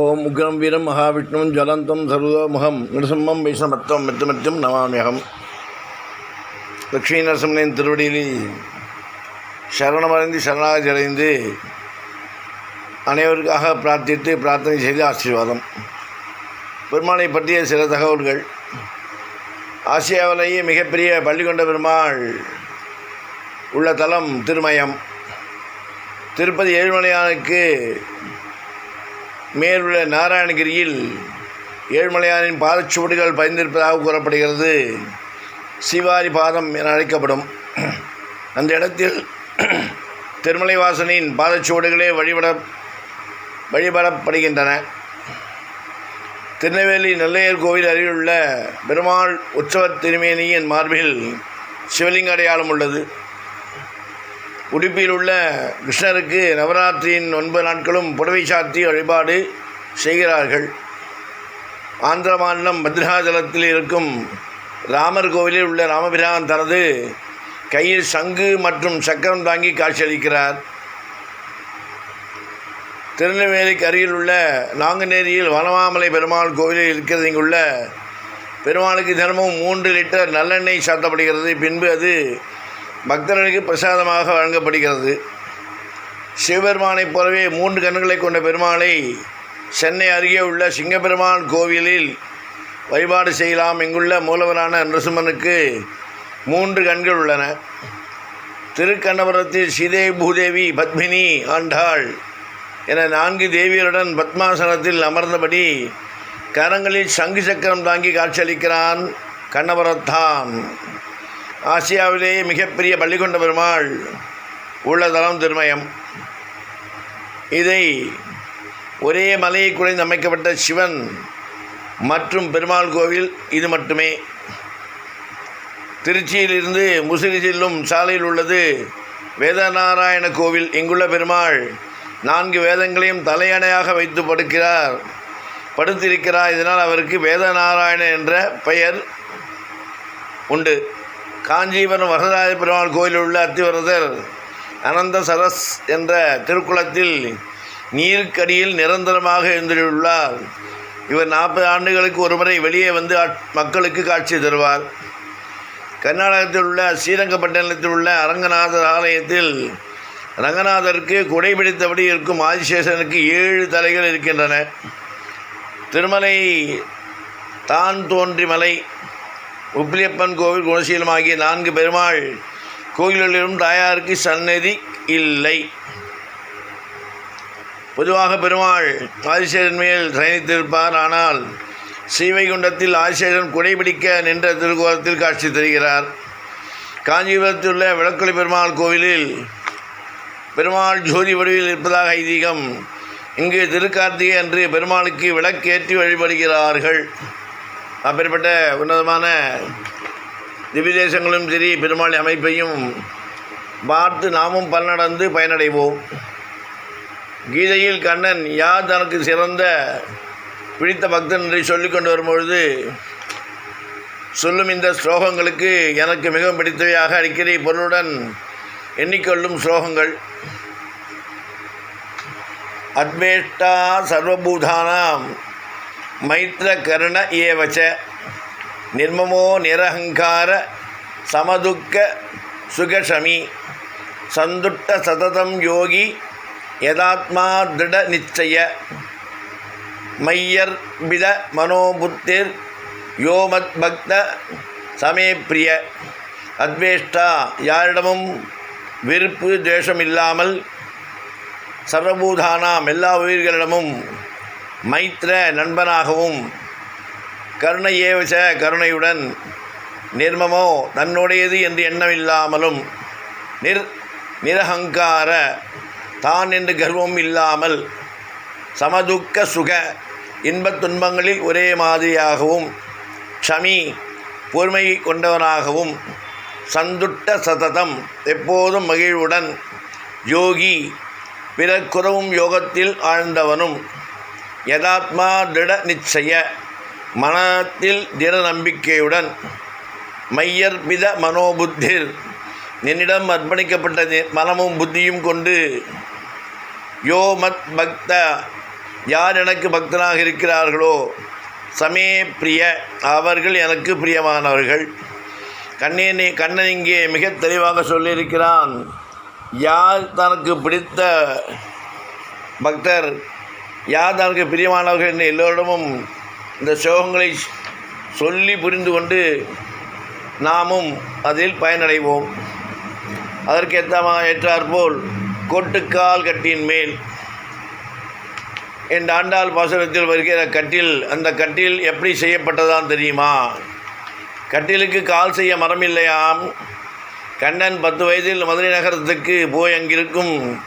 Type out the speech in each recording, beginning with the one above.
ஓம் உக்ரம் வீரம் மகாவிஷ்ணுவும் ஜலந்தம் சர்வமுகம் நிருசிம்மம் வைஷ்ணமத்துவம் மித்தமித்யம் நமாமியகம் லக்ஷ்மி நரசிம்மனின் திருவடியில் சரணமடைந்து சரணாகதி அடைந்து அனைவருக்காக பிரார்த்தித்து பிரார்த்தனை செய்து ஆசீர்வாதம்। பெருமானை பற்றிய சில தகவல்கள்। ஆசியாவிலேயே மிகப்பெரிய பள்ளி கொண்ட பெருமாள் உள்ள தலம் திருமயம்। திருப்பதி ஏழுமலையானுக்கு மேலுள்ள நாராயணகிரியில் ஏழ்மலையானின் பாதச்சுவடுகள் பயந்திருப்பதாக கூறப்படுகிறது. சிவாரி பாதம் என அழைக்கப்படும். அந்த இடத்தில் திருமலைவாசனின் பாதச்சுவடுகளே வழிபட வழிபடப்படுகின்றன. திருநெல்வேலி நெல்லையர் கோவில் அருகிலுள்ள பெருமாள் உற்சவர் திருமேனியின் மார்பில் சிவலிங்க அடையாளம் உள்ளது. உடுப்பில் உள்ள கிருஷ்ணருக்கு நவராத்திரியின் ஒன்பது நாட்களும் புடவை சாத்தி வழிபாடு செய்கிறார்கள். ஆந்திர மாநிலம் பத்ராஜலத்தில் இருக்கும் ராமர் கோவிலில் உள்ள ராமபிரான் தனது கையில் சங்கு மற்றும் சக்கரம் தாங்கி காட்சியளிக்கிறார். திருநெல்வேலிக்கு அருகில் உள்ள நாங்குநேரியில் வனமாமலை பெருமாள் கோவிலில் இருக்கிறது. இங்குள்ள பெருமாளுக்கு தினமும் மூன்று லிட்டர் நல்லெண்ணெய் சாத்தப்படுகிறது. பின்பு அது பக்தர்களுக்கு பிரசாதமாக வழங்கப்படுகிறது. சிவபெருமானைப் போலவே மூன்று கண்களை கொண்ட பெருமாளை சென்னை அருகே உள்ள சிங்கப்பெருமான் கோவிலில் வழிபாடு செய்யலாம். இங்குள்ள மூலவரான நரசிம்மனுக்கு மூன்று கண்கள் உள்ளன. திருக்கண்ணபுரத்தில் ஸ்ரீதேவி பூதேவி பத்மினி ஆண்டாள் என நான்கு தேவியருடன் பத்மாசனத்தில் அமர்ந்தபடி கரங்களில் சங்கு சக்கரம் தாங்கி காட்சியளிக்கிறான் கண்ணபுரத்தான். ஆசியாவிலேயே மிகப்பெரிய பள்ளிகொண்ட பெருமாள் உள்ள தலம் திருமயம். இதை ஒரே மலையை குறைந்து அமைக்கப்பட்ட சிவன் மற்றும் பெருமாள் கோவில் இது மட்டுமே. திருச்சியிலிருந்து முசிறி செல்லும் சாலையில் உள்ளது வேதநாராயண கோவில். இங்குள்ள பெருமாள் நான்கு வேதங்களையும் தலையணையாக வைத்து படுக்கிறார் படுத்திருக்கிறார். இதனால் அவருக்கு வேதநாராயணன் என்ற பெயர் உண்டு. காஞ்சிபுரம் வரதராஜ பெருமாள் கோயிலில் உள்ள அத்திவரதர் அனந்த சரஸ் என்ற திருக்குளத்தில் நீருக்கடியில் நிரந்தரமாக எழுந்துள்ளார் இவர் நாற்பது ஆண்டுகளுக்கு ஒருமுறை வெளியே வந்து மக்களுக்கு காட்சி தருவார். கர்நாடகத்தில் உள்ள ஸ்ரீரங்கப்பட்டினத்தில் உள்ள அரங்கநாதர் ஆலயத்தில் ரங்கநாதருக்கு குடைபிடித்தபடி இருக்கும் ஆதிசேஷனுக்கு ஏழு தலைகள் இருக்கின்றன. திருமலை தான் தோன்றி மலை உப்பிலியப்பன் கோவில் குணசீலம் ஆகிய நான்கு பெருமாள் கோயில்களிலும் தாயாருக்கு சன்னதி இல்லை. பொதுவாக பெருமாள் ஆதிசேரன் மேல் சயனித்திருப்பார் ஆனால் ஸ்ரீவைகுண்டத்தில் ஆதிசேரன் குடைபிடிக்க நின்ற திருக்கோலத்தில் காட்சி தருகிறார். காஞ்சிபுரத்தில் உள்ள விளக்குளி பெருமாள் கோவிலில் பெருமாள் ஜோதி வடிவில் இருப்பதாக ஐதீகம். இங்கு திருக்கார்த்திகை அன்று பெருமாளுக்கு விளக்கேற்றி வழிபடுகிறார்கள். அப்பேற்பட்ட உன்னதமான திவ்யதேசங்களும் சரி பெருமாள் அமைப்பையும் பார்த்து நாமும் பலனடைந்து பயனடைவோம். கீதையில் கண்ணன் யார் தனக்கு சிறந்த பிடித்த பக்தன் என்று சொல்லிக்கொண்டு வரும்பொழுது சொல்லும் இந்த ஸ்லோகங்களுக்கு எனக்கு மிகவும் பிடித்தவையாக அடிக்கடி பொருளுடன் எண்ணிக்கொள்ளும் ஸ்லோகங்கள். அத்வேஷ்டா சர்வபூதானாம் மைத்ர ஏவச்ச. நிர்மமோ நிரகங்கார சமதுக்க சுகஷமி. சந்துட்ட சததம் யோகி யதாத்மா திருட நிச்சய. மையர் வித மனோபுத்திர் யோமத் பக்த சமேப்பிரிய அத்வேஷ்டா யாரிடமும் விருப்பு துவேஷம் இல்லாமல் சர்வபூதானாம் எல்லா உயிர்களிடமும் மைத்ர நண்பனாகவும் கருணை ஏவச கருணையுடன் நிர்மமோ தன்னுடையது என்று எண்ணமில்லாமலும் நிர் நிரகங்கார தான் என்று கர்வம் இல்லாமல் சமதுக்க சுக இன்பத் துன்பங்களில் ஒரே மாதிரியாகவும் ஷமி பொறுமை கொண்டவனாகவும் சந்துட்ட சததம் எப்போதும் மகிழ்வுடன் யோகி பிறக்குறவும் யோகத்தில் ஆழ்ந்தவனும் யதாத்மா திட நிச்சய மனத்தில் திட நம்பிக்கையுடன் மையர்பித மனோபுத்திர். என்னிடம் அர்ப்பணிக்கப்பட்ட மனமும் புத்தியும் கொண்டு யோ மத் பக்த யார் எனக்கு பக்தனாக இருக்கிறார்களோ சமே பிரிய அவர்கள் எனக்கு பிரியமானவர்கள். கண்ணே கண்ணன் இங்கே மிக தெளிவாக சொல்லியிருக்கிறான். யார் தனக்கு பிடித்த பக்தர்? யார் தனக்கு பிரியமானவர்கள் என்று எல்லோரிடமும் இந்த சோகங்களை சொல்லி புரிந்து கொண்டு நாமும் அதில் பயனடைவோம். அதற்கு ஏற்றாற்போல் கொட்டுக்கால் கட்டின் மேல். என் ஆண்டாள் பாசனத்தில் வருகிற கட்டில் அந்த கட்டில் எப்படி செய்யப்பட்டதான் தெரியுமா? கட்டிலுக்கு கால் செய்ய மரம் இல்லையாம் கண்ணன் பத்து வயதில் மதுரை நகரத்துக்கு போய் அங்கிருக்கும்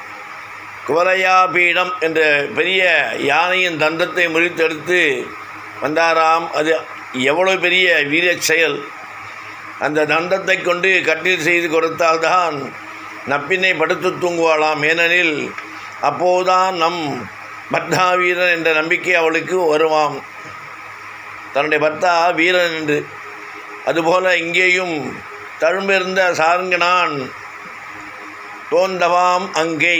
குவலையா பீடம் என்ற பெரிய யானையின் தந்தத்தை முறித்தெடுத்து வந்தாராம். அது எவ்வளோ பெரிய வீர செயல். அந்த தந்தத்தை கொண்டு கட்டில் செய்து கொடுத்தால்தான் நப்பினை படுத்து தூங்குவாளாம். ஏனெனில் அப்போதுதான் நம் பர்த்தா வீரன் என்ற நம்பிக்கை அவளுக்கு வருவாம் தன்னுடைய பர்த்தா வீரன் என்று. அதுபோல இங்கேயும் தழும்பிருந்த சாருங்கனான் தோந்தவாம் அங்கை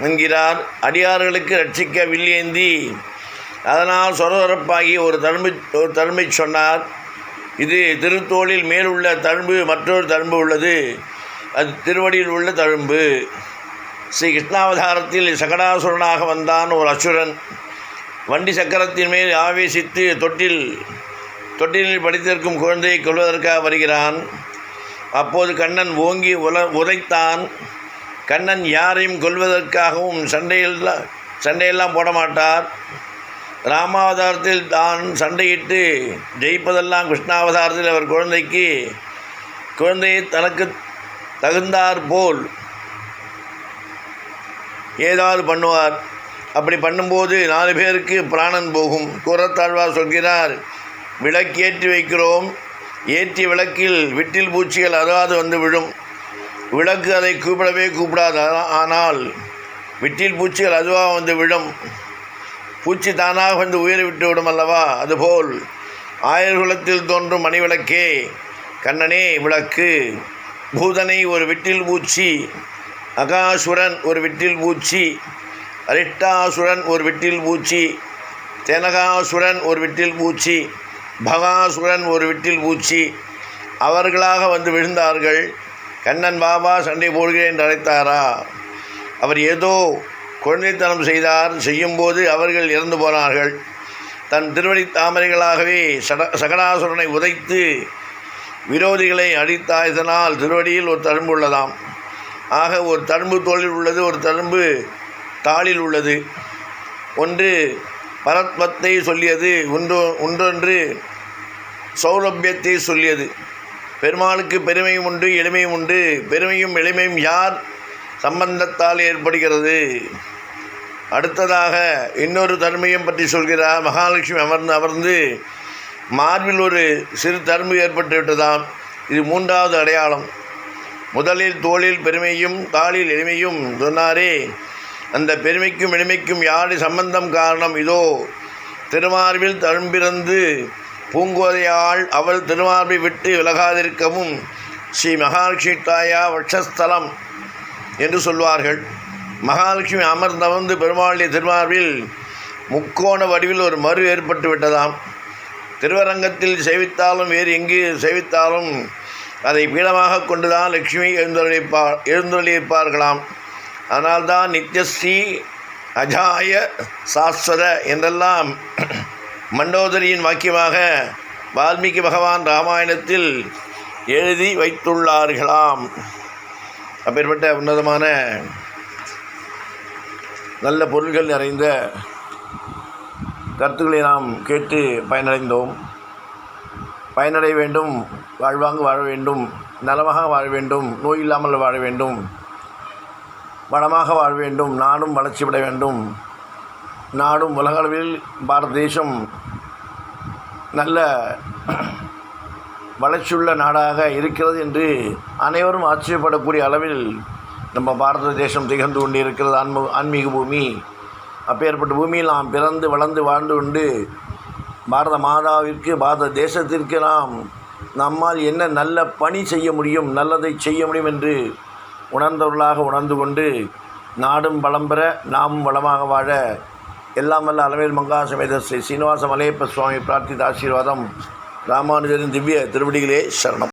என்கிறார். அடியார்களுக்கு ரட்சிக்க வில்லேந்தி. அதனால் சொரசொரப்பாகி ஒரு தழும்பு ஒரு தழும்பை சொன்னார். இது திருத்தோளில் மேலுள்ள தழும்பு மற்றொரு தழும்பு உள்ளது. அது திருவடியில் உள்ள தழும்பு. ஸ்ரீ கிருஷ்ணாவதாரத்தில் சகடாசுரனாக வந்தான் ஒரு அசுரன். வண்டி சக்கரத்தின் மேல் ஆவேசித்து தொட்டில் தொட்டிலில் படித்திருக்கும் குழந்தையை கொள்வதற்காக வருகிறான். அப்போது கண்ணன் ஓங்கி உல உதைத்தான். கண்ணன் யாரையும் கொல்வதற்காகவும் சண்டையெல்லாம் சண்டையெல்லாம் போட மாட்டார் ராமாவதாரத்தில் தான் சண்டையிட்டு ஜெயிப்பதெல்லாம் கிருஷ்ணாவதாரத்தில் அவர் குழந்தைக்கு குழந்தையை தனக்கு தகுந்தார் போல் ஏதாவது பண்ணுவார். அப்படி பண்ணும்போது நாலு பேருக்கு பிராணன் போகும். கூறத்தாழ்வார் சொல்கிறார் விளக்கேற்றி வைக்கிறோம். ஏற்றிய விளக்கில் விட்டில் பூச்சிகள் அதாவது வந்து விழும். விளக்கு அதை கூப்பிடவே கூப்பிடாது. ஆனால் விட்டில் பூச்சிகள் அதுவாக வந்து விழும். பூச்சி தானாக வந்து உயிரை விட்டு விடும் அல்லவா? அதுபோல் ஆயுர்குலத்தில் தோன்றும் மணிவிளக்கே கண்ணனே விளக்கு. பூதனை ஒரு விட்டில் பூச்சி அகாசுரன் ஒரு விட்டில் பூச்சி அரிஷ்டாசுரன் ஒரு விட்டில் பூச்சி தெனகாசுரன் ஒரு விட்டில் பூச்சி பகாசுரன் ஒரு விட்டில் பூச்சி. அவர்களாக வந்து விழுந்தார்கள். கண்ணன் பாபா சண்டை போடுகிறேன் என்று அழைத்தாரா? அவர் ஏதோ குழந்தைத்தனம் செய்தார் செய்யும்போது அவர்கள் இறந்து போனார்கள். தன் திருவடி தாமரைகளாகவே சட சகடாசுரனை உதைத்து விரோதிகளை அடித்தாயதனால் திருவடியில் ஒரு தழும்பு உள்ளதாம். ஆக ஒரு தழும்பு தோளில் உள்ளது ஒரு தழும்பு தாளில் உள்ளது. ஒன்று பரத்வத்தை சொல்லியது ஒன்று ஒன்றொன்று சௌரபியத்தை சொல்லியது. பெருமாளுக்கு பெருமையும் உண்டு எளிமையும் உண்டு. பெருமையும் எளிமையும் யார் சம்பந்தத்தால் ஏற்படுகிறது? அடுத்ததாக இன்னொரு தன்மையும் பற்றி சொல்கிறார். மகாலட்சுமி அமர்ந்து அமர்ந்து மார்பில் ஒரு சிறு தரும்பு ஏற்பட்டு விட்டதாம். இது மூன்றாவது அடையாளம். முதலில் தோளில் பெருமையும் தாளில் எளிமையும் சொன்னாரே. அந்த பெருமைக்கும் எளிமைக்கும் யாரு சம்பந்தம் காரணம்? இதோ திருமார்பில் தழும்பிறந்து பூங்கோதையாள் அவள் திருமார்பை விட்டு விலகாதிருக்கவும் ஸ்ரீ மகாலட்சுமி தாயா வட்சஸ்தலம் என்று சொல்வார்கள். மகாலட்சுமி அமர்ந்தமர்ந்து பெருமாளுடைய திருமார்பில் முக்கோண வடிவில் ஒரு மறு ஏற்பட்டு விட்டதாம். திருவரங்கத்தில் சேவித்தாலும் வேறு எங்கு சேவித்தாலும் அதை பீடமாக கொண்டுதான் லட்சுமி எழுந்தொழிப்பா எழுந்தொழிப்பார்களாம் அதனால்தான் நித்யஸ்ரீ அஜாய சாஸ்வத என்றெல்லாம் மண்டோதரியின் வாக்கியமாக வால்மீகி பகவான் ராமாயணத்தில் எழுதி வைத்துள்ளார்களாம். அப்பேற்பட்ட உன்னதமான நல்ல பொருள்கள் நிறைந்த கருத்துக்களை நாம் கேட்டு பயனடைந்தோம். பயனடைய வேண்டும் வாழ்வாங்கு வாழ வேண்டும் நலமாக வாழ வேண்டும் நோய் இல்லாமல் வாழ வேண்டும் வளமாக வாழ வேண்டும் நாடும் வளர்ச்சி பெற வேண்டும். நாடும் உலகளவில் பாரத தேசம் நல்ல வளர்ச்சியுள்ள நாடாக இருக்கிறது என்று அனைவரும் ஆச்சரியப்படக்கூடிய அளவில் நம்ம பாரத தேசம் திகழ்ந்து கொண்டு இருக்கிறது ஆன்ம ஆன்மீக பூமி அப்பேற்பட்ட பூமியில் நாம் பிறந்து வளர்ந்து வாழ்ந்து கொண்டு பாரத மாதாவிற்கு பாரத தேசத்திற்கு நாம் நம்மால் என்ன நல்ல பணி செய்ய முடியும் நல்லதை செய்ய முடியும் என்று உணர்ந்தவர்களாக உணர்ந்து கொண்டு நாடும் வளம் பெற நாமும் வளமாக வாழ எல்லாம் வல்ல அளவில் மங்காசமேத ஸ்ரீ சீனிவாச மலையப்ப சுவாமி பிரார்த்தித்த ஆசீர்வாதம் ராமானுஜரின் திவ்ய திருவடிகளே சரணம்.